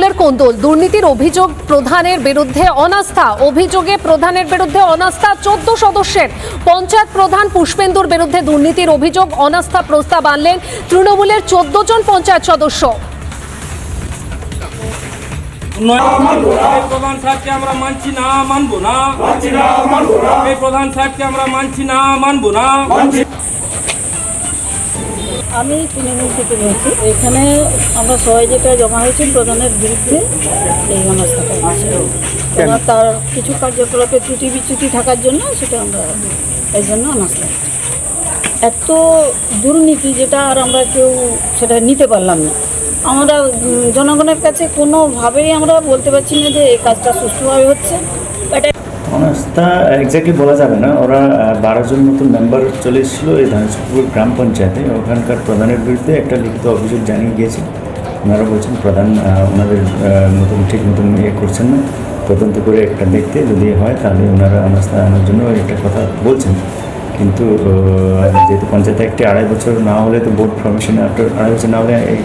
তৃণমূলের কোন্দল। দুর্নীতির অভিযোগ প্রধানের বিরুদ্ধে অনাস্থা। অভিযোগে প্রধানের বিরুদ্ধে অনাস্থা চোদ্দ সদস্যের। পঞ্চায়েত প্রধান পুষ্পেন্দুর বিরুদ্ধে দুর্নীতির অভিযোগ অনাস্থা প্রস্তাব আনলেন তৃণমূলের চোদ্দ জন পঞ্চায়েত সদস্য। প্রধান সাহেবকে আমরা মানছি না মানবো না। এই প্রধান সাহেবকে আমরা মানছি না মানবো না। আমি তৃণমূল থেকে বলছি এখানে আমরা সবাই যেটা জমা হয়েছে প্রধানের বিরুদ্ধে এই অনাস্থাটা তার কিছু কার্যকলাপে ত্রুটি বিচ্যুতি থাকার জন্য সেটা আমরা এই জন্য অনাস্থা এত দুর্নীতি যেটা আর আমরা কেউ সেটা নিতে পারলাম না। আমরা জনগণের কাছে কোনোভাবেই আমরা বলতে পারছি না যে এই কাজটা সুষ্ঠুভাবে হচ্ছে। এটা অনাস্থা এক্স্যাক্টলি বলা যাবে না। ওরা বারো জন মতো মেম্বার চলে এসেছিল এই ধানসপুর গ্রাম পঞ্চায়েতে। ওখানকার প্রধানের বিরুদ্ধে একটা লিখিত অভিযোগ জানিয়ে গিয়েছে। ওনারা বলছেন প্রধান ওনাদের মতন ঠিক মতন ইয়ে করছেন না। তদন্ত করে একটা দেখতে যদি হয়, তাহলে ওনারা অনাস্থা আনার জন্য একটা কথা বলছেন। কিন্তু যেহেতু পঞ্চায়েতে একটি আড়াই বছর না হলে তো বোর্ড ফরমেশনে আড়াই বছর না হলে এই